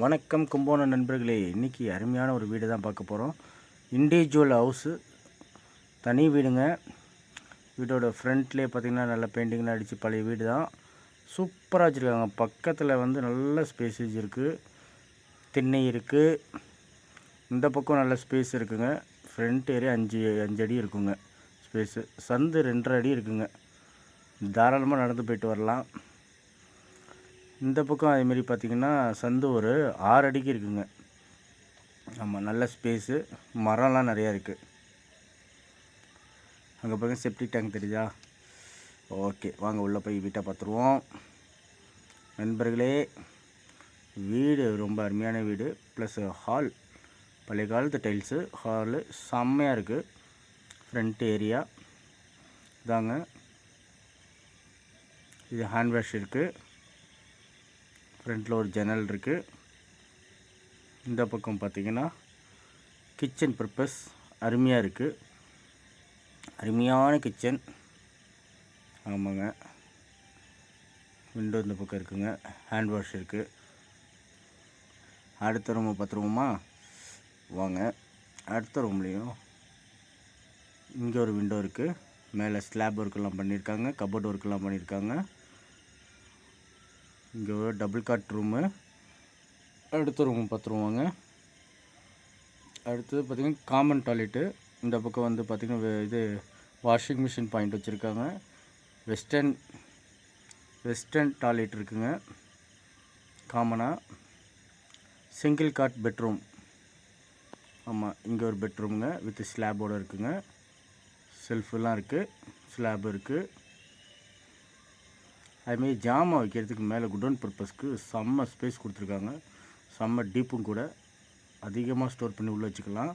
வணக்கம் கும்போணம் நண்பர்களே. இன்றைக்கி அருமையான ஒரு வீடு தான் பார்க்க போகிறோம் இண்டிவிஜுவல் ஹவுஸு தனி வீடுங்க. வீடோட ஃப்ரண்ட்லேயே பார்த்திங்கன்னா நல்ல பெயிண்டிங்லாம் அடித்து பழைய வீடு தான். சூப்பராக வச்சுருக்காங்க. பக்கத்தில் வந்து நல்ல ஸ்பேஸஸ் இருக்குது திண்ணை இருக்குது இந்த பக்கம் நல்ல ஸ்பேஸ் இருக்குங்க. ஃப்ரண்ட் ஏரியா அஞ்சு அஞ்சு அடி இருக்குங்க. ஸ்பேஸு சந்து ரெண்டரை அடி இருக்குங்க. தாராளமாக நடந்து போயிட்டு வரலாம். இந்த பக்கம் அதேமாரி பார்த்திங்கன்னா சந்து ஒரு ஆறு அடிக்கு இருக்குங்க. ஆமாம் நல்ல ஸ்பேஸு மரம்லாம் நிறையா இருக்குது அங்கே பாருங்க செப்டிக் டேங்க் தெரியுதா? ஓகே வாங்க உள்ளே போய் வீட்டை பார்த்துருவோம். நண்பர்களே வீடு ரொம்ப அருமையான வீடு. ப்ளஸ் ஹால் பழைய காலத்து டைல்ஸு ஹாலு செம்மையாக இருக்குது ஃப்ரண்ட் ஏரியா இதாங்க. இது ஹேண்ட் வாஷ் இருக்குது ஃப்ரண்ட்டில் ஒரு ஜன்னல் இருக்குது இந்த பக்கம் பார்த்திங்கன்னா கிச்சன் பர்பஸ் அருமையாக இருக்குது அருமையான கிச்சன். ஆமாங்க. விண்டோ இந்த பக்கம் இருக்குங்க. ஹேண்ட் வாஷ் இருக்குது அடுத்த ரூமை பார்த்துருவோமா வாங்க. அடுத்த ரூம்லேயும் இங்கே ஒரு விண்டோ இருக்குது மேலே ஸ்லாப் ஒர்க்கெல்லாம் பண்ணியிருக்காங்க கபோர்ட் ஒர்க்கெல்லாம் பண்ணியிருக்காங்க இங்கே ஒரு டபுள் காட் ரூமு அடுத்த ரூம் பார்த்துருவாங்க அடுத்தது பார்த்திங்கன்னா காமன் டாய்லெட்டு இந்த பக்கம் வந்து பார்த்திங்கன்னா இது வாஷிங் மிஷின் பாயிண்ட் வச்சுருக்காங்க. வெஸ்டர்ன் வெஸ்டர்ன் டாய்லெட் இருக்குங்க. காமனாக சிங்கிள் காட் பெட்ரூம் ஆமாம் இங்கே ஒரு பெட்ரூமுங்க வித் ஸ்லாபோடு இருக்குங்க. செல்ஃபெல்லாம் இருக்குது ஸ்லாப் இருக்குது அதுமாரி ஜாமான் வைக்கிறதுக்கு மேலே குடோன் பர்பஸ்க்கு செம்ம ஸ்பேஸ் கொடுத்துருக்காங்க. செம்ம டீப்பும் கூட. அதிகமாக ஸ்டோர் பண்ணி உள்ளே வச்சுக்கலாம்.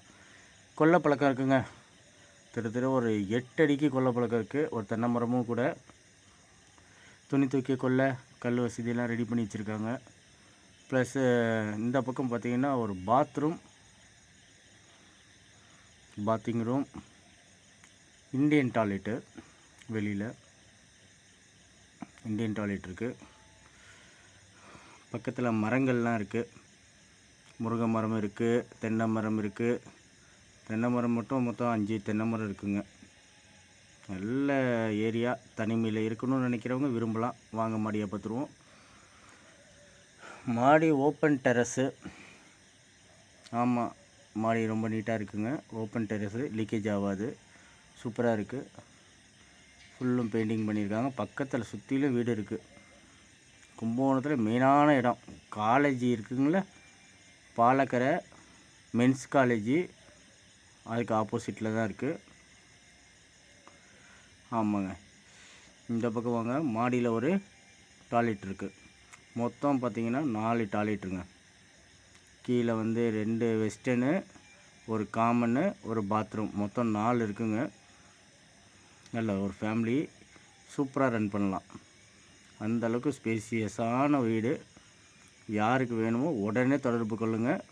கொல்லை பழக்கம் இருக்குங்க. கிட்டத்தட்ட ஒரு எட்டு அடிக்கு கொல்லை பழக்கம் இருக்குது ஒரு தென்னை மரமும் கூட. துணி தூக்கி கொல்லை கல் வசதியெல்லாம் ரெடி பண்ணி வச்சுருக்காங்க. ப்ளஸ்ஸு இந்த பக்கம் பார்த்திங்கன்னா ஒரு bathroom bathing room Indian toilet வெளியில். இந்தியன் டாய்லெட் இருக்குது பக்கத்தில் மரங்கள்லாம் இருக்குது முருங்கை மரம் இருக்குது தென்னை மரம் இருக்குது தென்னை மரம் மட்டும் மொத்தம் அஞ்சு தென்னை மரம் இருக்குங்க. நல்ல ஏரியா தனிமையில் இருக்கணும்னு நினைக்கிறவங்க விரும்பலாம். வாங்க மாடியை பார்த்துருவோம். மாடி ஓப்பன் டெரஸு. ஆமாம் மாடி ரொம்ப நீட்டாக இருக்குங்க. ஓப்பன் டெரஸு லீக்கேஜ் ஆகாது. சூப்பராக இருக்குது ஃபுல்லும் பெயிண்டிங் பண்ணியிருக்காங்க. பக்கத்தில் சுற்றிலும் வீடு இருக்குது கும்பகோணத்தில் மெயினான இடம். காலேஜ் இருக்குங்கள பாலக்கரை மென்ஸ் காலேஜி அதுக்கு ஆப்போசிட்டில் தான் இருக்குது ஆமாங்க. இந்த பக்கம் வாங்க. மாடியில் ஒரு டாய்லெட் இருக்குது மொத்தம் பார்த்திங்கன்னா நாலு டாய்லெட்டுங்க கீழே வந்து ரெண்டு வெஸ்டர்னு ஒரு காமனு ஒரு பாத்ரூம் மொத்தம் நாலு இருக்குங்க. நல்ல ஒரு ஃபேமிலி சூப்பராக ரன் பண்ணலாம். அந்தளவுக்கு ஸ்பேசியஸான வீடு. யாருக்கு வேணுமோ உடனே தொடர்பு கொள்ளுங்கள்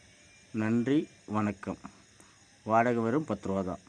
நன்றி வணக்கம். வாடகை வரும் பத்து ரூபா தான்